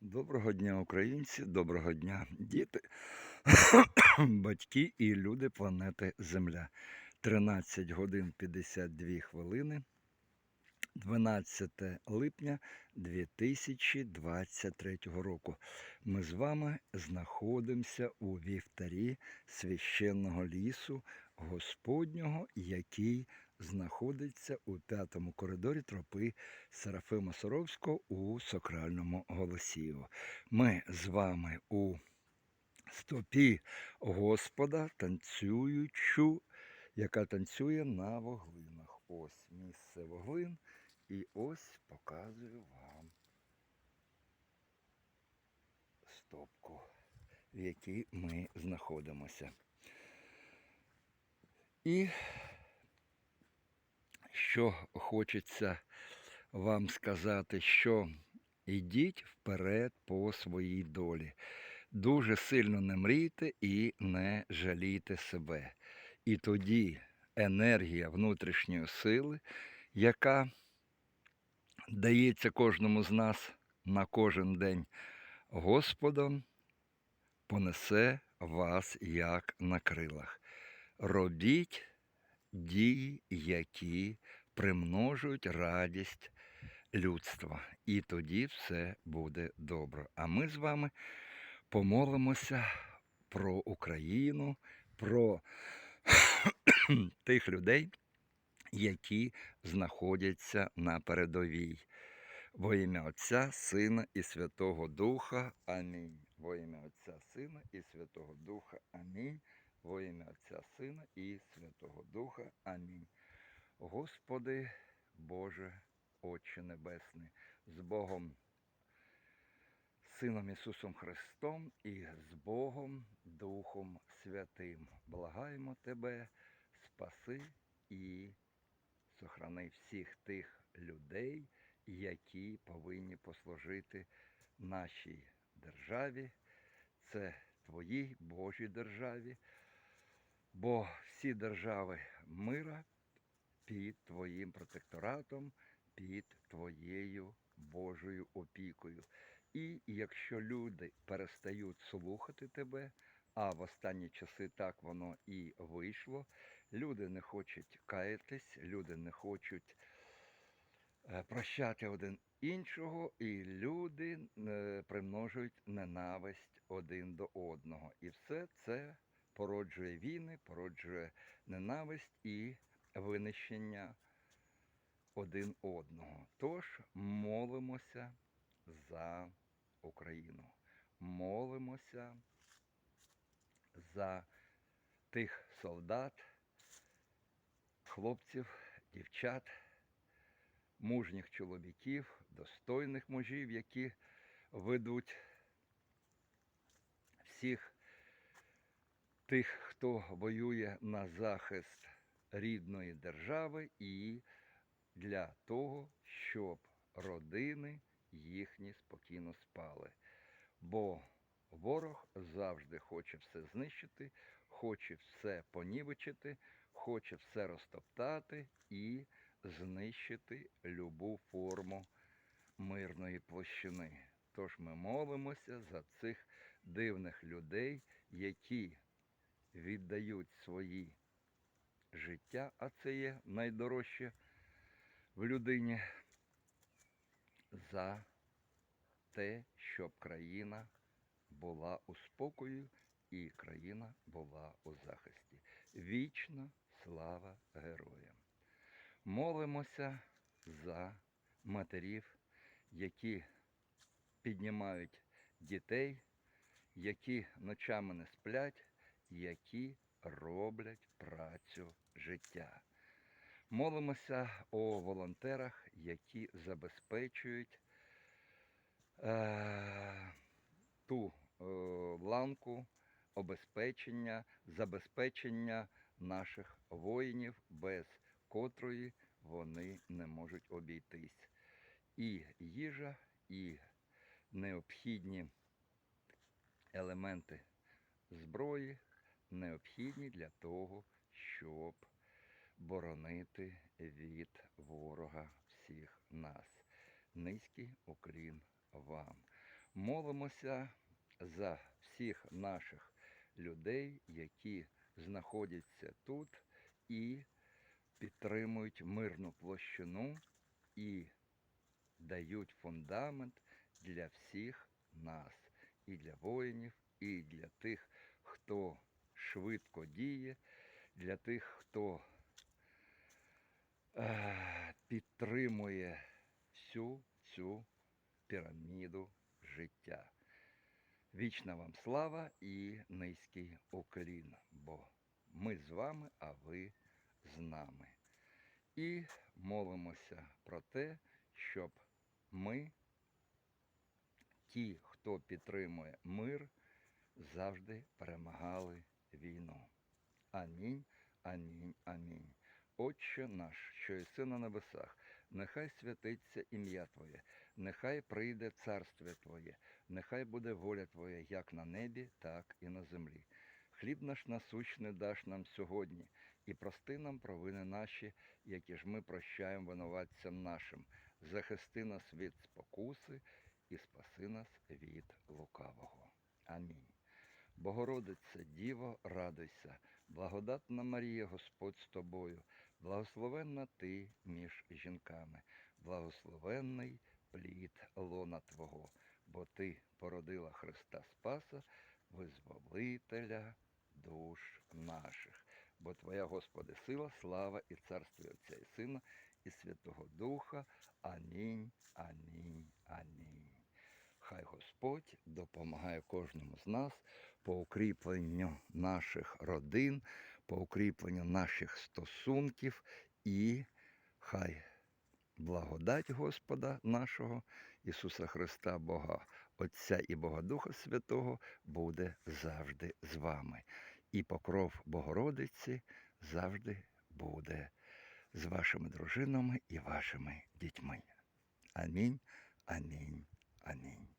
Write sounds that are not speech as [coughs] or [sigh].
Доброго дня, українці, доброго дня, діти, [coughs] батьки і люди планети Земля. 13 годин 52 хвилини, 12 липня 2023 року. Ми з вами знаходимося у вівтарі священного лісу Господнього, який знаходиться у п'ятому коридорі тропи Серафима Соровського у Сокральному Голосіїво. Ми з вами у стопі Господа, танцюючу, яка танцює на воглинах. Ось місце воглин. І ось показую вам стопку, в якій ми знаходимося. І що хочеться вам сказати, що йдіть вперед по своїй долі. Дуже сильно не мрійте і не жалійте себе. І тоді енергія внутрішньої сили, яка дається кожному з нас на кожен день Господом, понесе вас як на крилах. Робіть дії, які примножують радість людства. І тоді все буде добре. А ми з вами помолимося про Україну, про [clears throat] тих людей, які знаходяться на передовій. Во ім'я Отця, Сина і Святого Духа. Амінь. Во ім'я Отця, Сина і Святого Духа. Амінь. Во ім'я Отця, Сина і Святого Духа. Амінь. Господи Боже, Отче Небесний, з Богом, Сином Ісусом Христом і з Богом Духом Святим. Благаємо Тебе, спаси і сохрани всіх тих людей, які повинні послужити нашій державі. Це Твоїй Божій державі, бо всі держави мира під Твоїм протекторатом, під Твоєю Божою опікою. І якщо люди перестають слухати тебе, а в останні часи так воно і вийшло, люди не хочуть каятись, люди не хочуть е, прощати один іншого, і люди е, примножують ненависть один до одного. І все це породжує війни, породжує ненависть і винищення один одного. Тож молимося за Україну. Молимося за тих солдат, хлопців, дівчат, мужніх чоловіків, достойних мужів, які ведуть всіх тих, хто воює на захист рідної держави і для того, щоб родини їхні спокійно спали. Бо ворог завжди хоче все знищити, хоче все понівечити, хоче все розтоптати і знищити любу форму мирної площини. Тож ми молимося за цих дивних людей, які віддають свої життя, а це є найдорожче в людині, за те, щоб країна була у спокою і країна була у захисті. Вічна слава героям! Молимося за матерів, які піднімають дітей, які ночами не сплять, які роблять працю життя. Молимося о волонтерах, які забезпечують е, ту е, ланку обезпечення, забезпечення наших воїнів, без котрої вони не можуть обійтись. І їжа, і необхідні елементи зброї необхідні для того, щоб боронити від ворога всіх нас. Низький уклін вам. Молимося за всіх наших людей, які знаходяться тут і підтримують мирну площину і дають фундамент для всіх нас, і для воїнів, і для тих, хто швидко діє, для тих, хто е, підтримує всю цю піраміду життя. Вічна вам слава і низький уклін, бо ми з вами, а ви з нами. І молимося про те, щоб ми, ті, хто підтримує мир, завжди перемагали війну. Амінь, амінь, амінь. Отче наш, що єси на небесах, нехай святиться ім'я Твоє, нехай прийде царствие Твоє, нехай буде воля Твоя як на небі, так і на землі. Хліб наш насущний даш нам сьогодні, і прости нам провини наші, які ж ми прощаємо винуватцям нашим. Захисти нас від спокуси і спаси нас від лукавого. Амінь. Богородице, Діво, радуйся, благодатна Марія, Господь з тобою, благословенна ти між жінками, благословенний плід лона Твого, бо ти породила Христа Спаса, визволителя душ наших. Бо Твоя, Господи, сила, слава і царство Отця і Сина, і Святого Духа. Амінь, амінь, амінь. Хай Господь допомагає кожному з нас по укріпленню наших родин, по укріпленню наших стосунків і хай благодать Господа нашого Ісуса Христа, Бога Отця і Бога Духа Святого буде завжди з вами. І покров Богородиці завжди буде з вашими дружинами і вашими дітьми. Амінь, амінь, амінь.